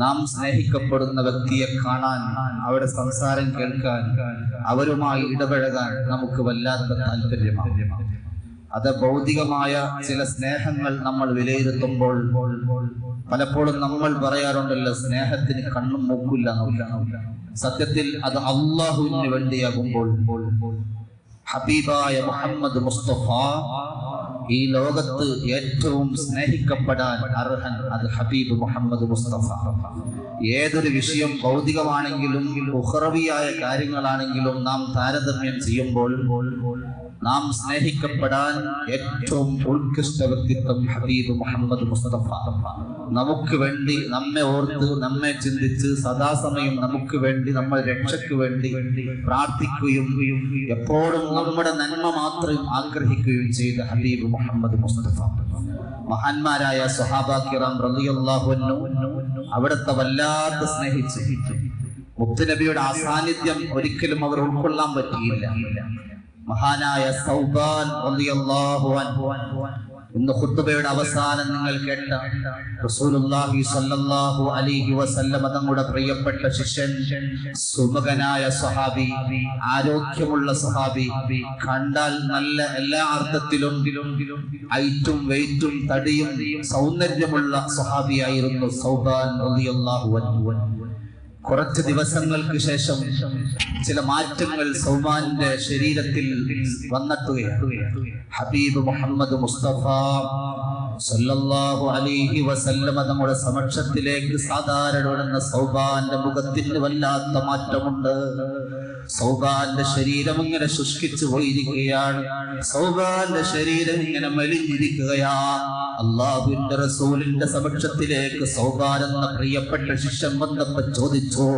നാം സ്നേഹിക്കപ്പെടുന്ന വ്യക്തിയെ കാണാൻ അവരുടെ സംസാരം കേൾക്കാൻ അവരുമായി ഇടപഴകാൻ നമുക്ക് വല്ലാത്ത താല്പര്യമാണ് അത് ഭൗതികമായ ചില സ്നേഹങ്ങൾ നമ്മൾ വിലയിരുത്തുമ്പോൾ പലപ്പോഴും നമ്മൾ പറയാറുണ്ടല്ലോ സ്നേഹത്തിന് കണ്ണും മൂക്കില്ല. സത്യത്തിൽ അത് അള്ളാഹുവിന് വേണ്ടിയാകുമ്പോൾ ഹബീബായ മുഹമ്മദ് മുസ്തഫ ഈ ലോകത്ത് ഏറ്റവും സ്നേഹിക്കപ്പെടാൻ അർഹൻ അത് ഹബീബ് മുഹമ്മദ് മുസ്തഫ. ഏതൊരു വിഷയം ഭൗതികമാണെങ്കിലും ഉഹ്റവിയായ കാര്യങ്ങളാണെങ്കിലും നാം താരതമ്യം ചെയ്യുമ്പോൾ നാം സ്നേഹിക്കപ്പെടാൻ ഏറ്റവും ഉത്കൃഷ്ട വ്യക്തിത്വം ഹബീബ് മുഹമ്മദ് മുസ്തഫ. നമുക്ക് വേണ്ടി നമ്മെ ഓർത്ത് നമ്മെ ചിന്തിച്ച് സദാസമയം നമുക്ക് വേണ്ടി നമ്മൾ രക്ഷയ്ക്ക് വേണ്ടി പ്രാർത്ഥിക്കുകയും എപ്പോഴും നമ്മുടെ നന്മ മാത്രം ആഗ്രഹിക്കുകയും ചെയ്ത ഹബീബ് മുഹമ്മദ് മുസ്തഫ. മഹാന്മാരായ സുഹാബാക്കിറാം റളിയല്ലാഹു അൻഹു അവിടുത്തെ വല്ലാത്ത സ്നേഹിച്ച്. മുത്തുനബിയുടെ അസാന്നിധ്യം ഒരിക്കലും അവർ ഉൾക്കൊള്ളാൻ പറ്റിയില്ല. മഹാനായ സൗബാൻ ഇന്ന് ഖുത്ബയുടെ അവസാനം നിങ്ങൾ കേട്ട റസൂലുള്ളാഹി സ്വല്ലല്ലാഹു അലൈഹി വസല്ലമ തങ്ങളുടെ പ്രിയപ്പെട്ട ശിഷ്യൻ സുമുഖനായ സഹാബി ആരോഗ്യമുള്ള സഹാബി കണ്ടാൽ നല്ല എല്ലാ അർത്ഥത്തിലും ഐറ്റും വെയിറ്റും തടിയും സൗന്ദര്യമുള്ള സഹാബിയായിരുന്നു സൗബാൻ റളിയല്ലാഹു അൻഹു. കുറച്ച് ദിവസങ്ങൾക്ക് ശേഷം ചില മാറ്റങ്ങൾ സൗമാന്റെ ശരീരത്തിൽ വന്നെത്തുകയാണ്. ഹബീബ് മുഹമ്മദ് മുസ്തഫ സല്ലല്ലാഹു അലൈഹി വസല്ലമ നമ്മുടെ സമക്ഷത്തിലേക്ക് സാധാരണ വരുന്ന സൗബാന്റെ മുഖത്തിന് വല്ലാത്ത മാറ്റമുണ്ട്. സൗബാന്റെ ശരീരം ഇങ്ങനെ ശുഷ്കിച്ചു പോയിരിക്കുകയാണ്. സൗബാന്റെ ശരീരം ഇങ്ങനെ മെലിഞ്ഞിരിക്കുകയാ. അള്ളാഹുവിന്റെ റസൂലിന്റെ സമക്ഷത്തിലേക്ക് സൗബാൻ എന്ന പ്രിയപ്പെട്ട ശിഷ്യൻ വന്നപ്പോ ചോദിച്ചോ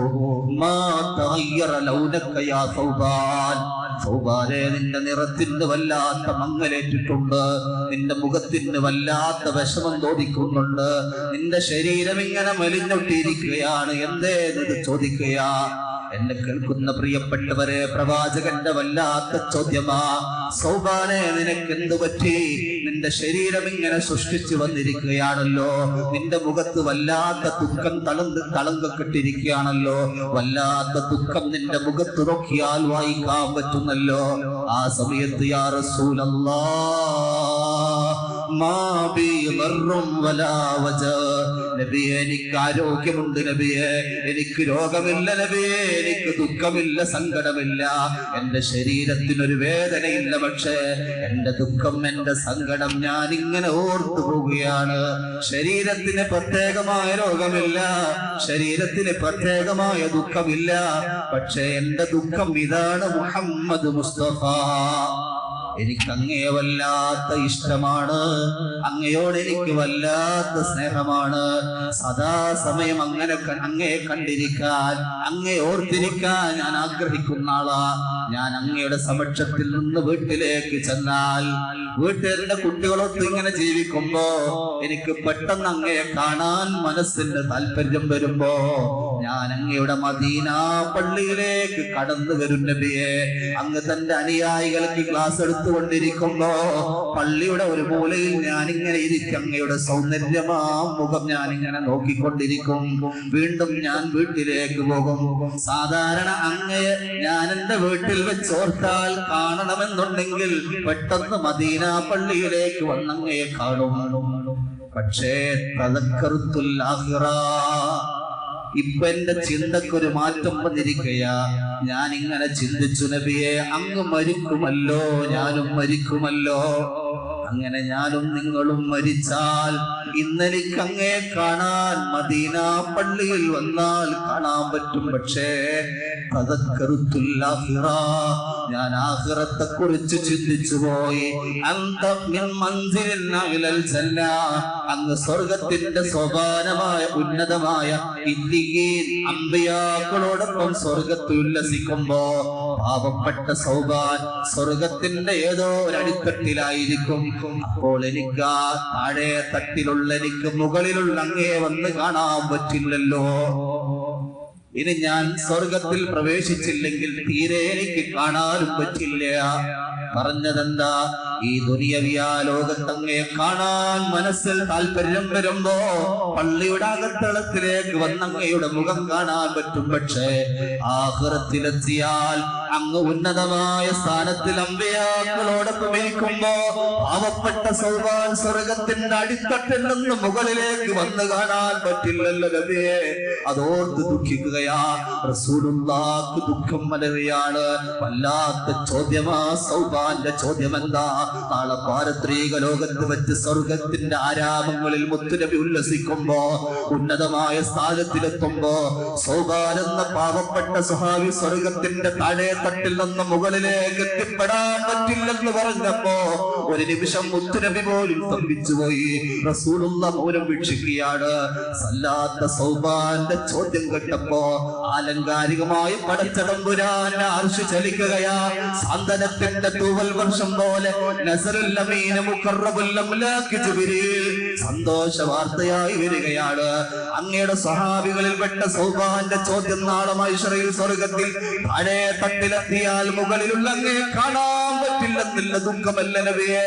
മാ തഗയ്യറ ലൗനക യാ സൗബാൻ? സൗബാനെ നിന്റെ നിറത്തിന് വല്ലാത്ത മങ്ങലേറ്റിട്ടുണ്ട്. നിന്റെ മുഖത്തിന് വല്ലാത്ത വിഷമം തോന്നിക്കുന്നുണ്ട്. നിന്റെ ശരീരം ഇങ്ങനെ മെലിഞ്ഞൊട്ടിയിരിക്കുകയാണ്. എന്തേ ചോദിക്കുക? എന്നെ കേൾക്കുന്ന പ്രിയപ്പെട്ടവരെ പ്രവാചകന്റെ വല്ലാത്ത ചോദ്യമാ. സൗബാനെ നിനക്ക് എന്ത് പറ്റി? നിന്റെ ശരീരം ഇങ്ങനെ സൃഷ്ടിച്ചു വന്നിരിക്കുകയാണല്ലോ. നിന്റെ മുഖത്ത് വല്ലാത്ത ദുഃഖം തളന്ത് തളങ്കപ്പെട്ടിരിക്കുകയാണല്ലോ വല്ലാത്ത ദുഃഖം നിന്റെ മുഖത്ത് നോക്കിയാൽ വായിക്കാൻ പറ്റുന്നല്ലോ. ആ സമയത്ത് യാ റസൂലല്ലാ നബിയെ എനിക്ക് ആരോഗ്യമുണ്ട് നബിയെ. എനിക്ക് രോഗമില്ല നബിയെ. എനിക്ക് ദുഃഖമില്ല സങ്കടമില്ല. എന്റെ ശരീരത്തിനൊരു വേദനയില്ല പക്ഷേ എന്റെ ദുഃഖം എന്റെ സങ്കടം ഞാൻ ഇങ്ങനെ ഓർത്തു പോവുകയാണ്. ശരീരത്തിന് പ്രത്യേകമായ രോഗമില്ല. ശരീരത്തിന് പ്രത്യേകമായ ദുഃഖമില്ല. പക്ഷേ എന്റെ ദുഃഖം ഇതാണ് മുഹമ്മദ് മുസ്തഫ. എനിക്ക് അങ്ങയെ വല്ലാത്ത ഇഷ്ടമാണ്. അങ്ങയോട് എനിക്ക് വല്ലാത്ത സ്നേഹമാണ്. സദാസമയം അങ്ങനെ അങ്ങയെ കണ്ടിരിക്കാൻ അങ്ങയെ ഓർത്തിരിക്കാൻ ഞാൻ ആഗ്രഹിക്കുന്ന ആളാ. ഞാൻ അങ്ങയുടെ സമക്ഷത്തിൽ നിന്ന് വീട്ടിലേക്ക് ചെന്നാൽ വീട്ടുകാരുടെ കുട്ടികളൊത്ത് ഇങ്ങനെ ജീവിക്കുമ്പോ എനിക്ക് പെട്ടെന്ന് അങ്ങയെ കാണാൻ മനസ്സിന്റെ താല്പര്യം വരുമ്പോ ഞാൻ അങ്ങയുടെ മദീന പള്ളിയിലേക്ക് കടന്നു വരും നബിയെ. അങ്ങ് തന്റെ അനുയായികൾക്ക് ക്ലാസ് എടുത്തുകൊണ്ടിരിക്കുമ്പോ പള്ളിയുടെ ഒരു മൂലയിൽ ഞാനിങ്ങനെ ഇരിക്കും. അങ്ങയുടെ സൗന്ദര്യമാ മുഖം ഞാൻ ഇങ്ങനെ നോക്കിക്കൊണ്ടിരിക്കും. വീണ്ടും ഞാൻ വീട്ടിലേക്ക് പോകും. സാധാരണ അങ്ങയെ ഞാൻ എന്റെ വീട്ടിൽ വെച്ചോർത്താൽ കാണണമെന്നുണ്ടെങ്കിൽ പെട്ടെന്ന് മദീന പള്ളിയിലേക്ക് വന്നങ്ങയെ കാണും. പക്ഷേ തലക്കറുത്തുൽ ഇപ്പൊ എന്റെ ചിന്തക്കൊരു മാറ്റം വന്നിരിക്കയാ. ഞാൻ ഇങ്ങനെ ചിന്തിച്ചു നബിയെ അങ്ങ് മരിക്കുമല്ലോ ഞാനും മരിക്കുമല്ലോ. അങ്ങനെ ഞാനും നിങ്ങളും മരിച്ചാൽ ഇന്നെനിക്ക് അങ്ങേ കാണാൻ മദീന പള്ളിയിൽ വന്നാൽ കാണാൻ പറ്റും പക്ഷേ. ഞാൻ ആഹ്റത്തെ കുറിച്ച് ചിന്തിച്ചു പോയി. അങ്ങ് സ്വർഗത്തിന്റെ സോപാനമായ ഉന്നതമായ അമ്പയാക്കളോടൊപ്പം സ്വർഗത്തിൽ ഉല്ലസിക്കുമ്പോ പാവപ്പെട്ട സൗബാൻ സ്വർഗത്തിന്റെ ഏതോ ഒരടിത്തട്ടിലായിരിക്കും അപ്പോൾ എനിക്ക് ആ താഴെ തട്ടിലുള്ള എനിക്ക് മുകളിലുള്ള അങ്ങേ വന്ന് കാണാൻ പറ്റില്ലല്ലോ. ഇനി ഞാൻ സ്വർഗത്തിൽ പ്രവേശിച്ചില്ലെങ്കിൽ തീരെ എനിക്ക് കാണാനും പറ്റില്ല. പറഞ്ഞതെന്താ? ഈ ദുനിയവിയ ലോകത്തങ്ങയെ കാണാൻ മനസ്സിൽ താല്പര്യം വരുമ്പോ പള്ളിയുടെ അകത്തളത്തിലേക്ക് വന്നങ്ങയുടെ മുഖം കാണാൻ പറ്റും. പക്ഷേ ആഹൃത്തിലെത്തിയാൽ അങ്ങ് ഉന്നതമായ സ്ഥാനത്തിൽ അമ്പയാക്കളോടൊപ്പം ഇരിക്കുമ്പോ പാവപ്പെട്ട സൗവാൻ സ്വർഗത്തിന്റെ അടിത്തട്ടിൽ നിന്ന് മുകളിലേക്ക് വന്ന് കാണാൻ പറ്റില്ലല്ലോ നബിയെ. അതോർത്ത് ദുഃഖിക്കുകയാ. റസൂലുള്ളാക്ക് ദുഃഖം മലരുകയാണ്. വല്ലാത്ത ചോദ്യമാ സൗബാന്റെ ചോദ്യം എന്താ നാളെ പാരത്രീക ലോകത്ത് വെച്ച് സ്വർഗത്തിന്റെ ആരാമങ്ങളിൽ മുത്തുനബി ഉല്ലസിക്കുമ്പോ ഉന്നതമായ സ്ഥാനത്തിലെത്തുമ്പോ സൗബാൻ എന്ന പാവപ്പെട്ട സ്വഹാവി സ്വർഗത്തിന്റെ താഴെ തട്ടിൽ നിന്ന് മുകളിലേക്ക് എത്തിപ്പെടാൻ പറ്റില്ലെന്ന് പറഞ്ഞപ്പോ ഒരു നിമിഷം മുത്തുനബി പോലും സ്തംഭിച്ചുപോയി റസൂലുള്ള മൗനം വീക്ഷിക്കുകയാണ്. സല്ലാത്ത സൗബാന്റെ ചോദ്യം കേട്ടപ്പോ ആലങ്കാരികമായി പടച്ചടമ്പുരാൻ ആർഷി ചലിക്കുകയാ. സാന്ത്വനത്തിന്റെ തൂവൽ വർഷം പോലെ സന്തോഷ വാർത്തയായി വരികയാണ്. അങ്ങയുടെ സഹാബികളിൽ പെട്ട സൗബാന്റെ ചോദ്യം നാളെ മൈഷറയിൽ സ്വർഗത്തിൽ പഴയ തട്ടിലെത്തിയാൽ മുകളിലുള്ള അങ്ങേ കാണാൻ പറ്റില്ലെന്നില്ല ദുഃഖമല്ല നബിയെ.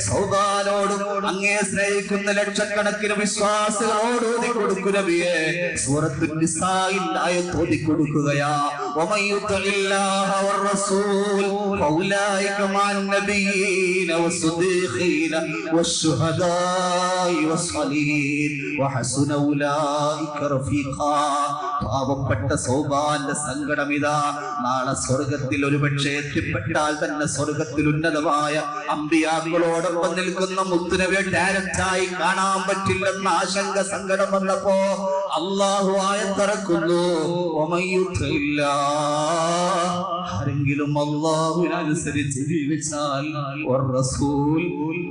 സൗബാനോടും അങ്ങേ സ്നേഹിക്കുന്ന ലക്ഷക്കണക്കിന് വിശ്വാസികളോട് ഓതി കൊടുക്കു നബിയെ. സൂറത്തുൽ നിസായിൽ ആയത്ത് ഓതി കൊടുക്കുകയാ. ومن يطع الله والرسول فاولئك مع النبيين والصديقين والشهداء والصالحين وحسن اولئك رفيقا പാവപ്പെട്ട സൗബാന്റെ സങ്കടം ഇതാ നാളെ സ്വർഗത്തിൽ ഒരുപക്ഷെ എത്തിപ്പെട്ടാൽ തന്നെ സ്വർഗത്തിൽ ഉന്നതമായ അമ്പിയാക്കളോടൊപ്പം നിൽക്കുന്ന മുത്തുനവെ ഡയറക്റ്റായി കാണാൻ പറ്റില്ലെന്ന ആശങ്ക സങ്കടം വന്നപ്പോ അള്ളാഹു ആയത്തിറക്കുന്നു ഒമയുത്തില്ല ജീവിച്ചാൽ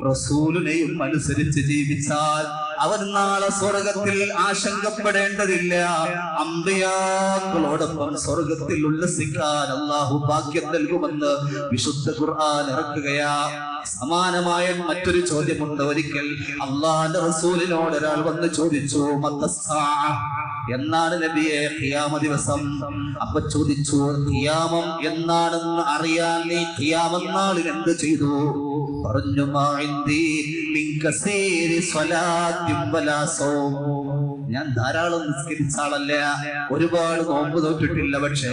റസൂൽ അനുസരിച്ച് ജീവിച്ചാൽ അവൻ നാളെ സ്വർഗത്തിൽ ആശങ്കപ്പെടേണ്ടതില്ല. അമ്പയാക്കളോടൊപ്പം സ്വർഗത്തിൽ ഉല്ലസിക്കാൻ അള്ളാഹു ഭാഗ്യം നൽകുമെന്ന് വിശുദ്ധ ഖുർആൻ ഇറക്കുകയാ. സമാനമായ മറ്റൊരു ചോദ്യമുണ്ട് ഒരിക്കൽ. അള്ളാന്റെ റസൂലിനോട് ഒരാൾ വന്ന് ചോദിച്ചു മത്തസ്സാ? എന്നാണ് നബിയെ ഖിയാമ ദിവസം? അപ്പൊ ചോദിച്ചു ഖിയാമം എന്നാണെന്ന് അറിയാൻ നീ ഖിയാമം നാളിൽ എന്ത് ചെയ്തു? പറഞ്ഞു മാ ഇന്ദി മിൻ കസീരി വലാ ഞാൻ ധാരാളം നിസ്കരിച്ചാളല്ല ഒരുപാട് നോമ്പ് നോക്കിയിട്ടില്ല പക്ഷേ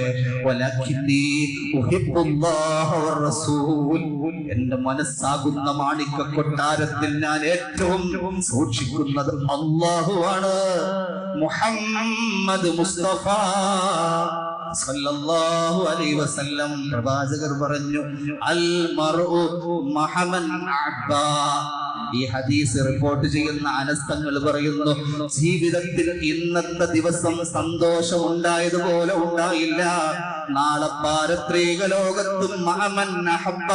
എന്റെ മനസ്സാകുന്ന മാണിക്ക കൊട്ടാരത്തിൽ ഞാൻ ഏറ്റവും സൂക്ഷിക്കുന്നത് അള്ളാഹുവാണ് മുഹമ്മദ് മുസ്തഫ സല്ലല്ലാഹു അലൈഹി വസല്ലം പ്രവാചകർ പറഞ്ഞു അൽ മർഉ മഹമൻ അബ്ബാ. ഈ ഹദീസ് റിപ്പോർട്ട് ചെയ്യുന്ന അനസ്തങ്ങൾ പറയുന്നു ജീവിതത്തിൽ ഇന്നത്തെ ദിവസം സന്തോഷം ഉണ്ടായതുപോലെ ഉണ്ടായില്ല. നാളെ പാരത്രീക ലോകത്തും മഹമൻ അഹബ്ബ.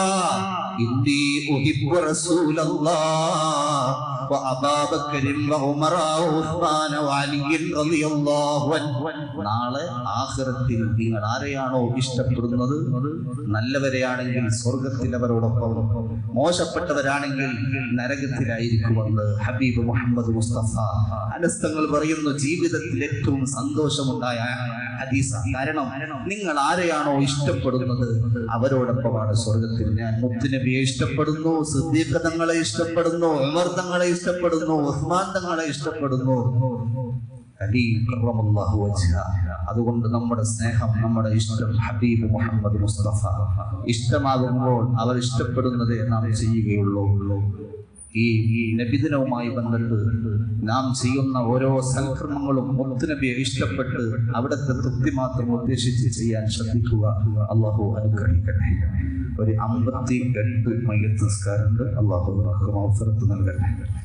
ഇന്നി ഉഹിബ്ബു റസൂലല്ലാഹ് وأبا بكر وعمر وعثمان وعلي رضي الله عنه നാളെ ആഖിറത്തിൽ നിങ്ങൾ ആരെയാണോ ഇഷ്ടപ്പെടുന്നത് നല്ലവരെയാണെങ്കിൽ സ്വർഗത്തിൽ അവരോടൊപ്പം മോശപ്പെട്ടവരാണെങ്കിൽ നരകത്തിലായിരിക്കുമെന്ന് ഹബീബ് മുഹമ്മദ് മുസ്തഫ അനസ്തങ്ങൾ പറയുന്നു ജീവിതത്തിൽ ഏറ്റവും സന്തോഷമുണ്ടായ ഹദീസ. കാരണം നിങ്ങൾ ആരെയാണോ ഇഷ്ടപ്പെടുന്നത് അവരോടൊപ്പമാണ് സ്വർഗത്തിൽ ഞാൻ മുത്തുനബിയെ ഇഷ്ടപ്പെടുന്നു സിദ്ദീഖ് തങ്ങളെ ഇഷ്ടപ്പെടുന്നു ഉമർ തങ്ങളെ ഇഷ്ടപ്പെടുന്നു ഉസ്മാൻ തങ്ങളെ ഇഷ്ടപ്പെടുന്നു. അതുകൊണ്ട് നമ്മുടെ സ്നേഹം നമ്മുടെ ഇഷ്ടം ഹബീബ് മുഹമ്മദ് മുസ്തഫ. ഇഷ്ടമാകുമ്പോൾ അവർ ഇഷ്ടപ്പെടുന്നതേ നാം ചെയ്യുകയുള്ളൂ. ഈ നബിദിനവുമായി ബന്ധപ്പെട്ട് നാം ചെയ്യുന്ന ഓരോ സൽക്രമങ്ങളും മുത്തുനബിയെ ഇഷ്ടപ്പെട്ട് അവിടുത്തെ തൃപ്തി മാത്രം ഉദ്ദേശിച്ച് ചെയ്യാൻ ശ്രദ്ധിക്കുക. അള്ളാഹു അനുഗ്രഹിക്കട്ടെ. ഒരു അമ്പത്തി എട്ട് മയ്യത്ത് നിസ്കാരമുണ്ട്. അള്ളാഹു നൽകട്ടെ.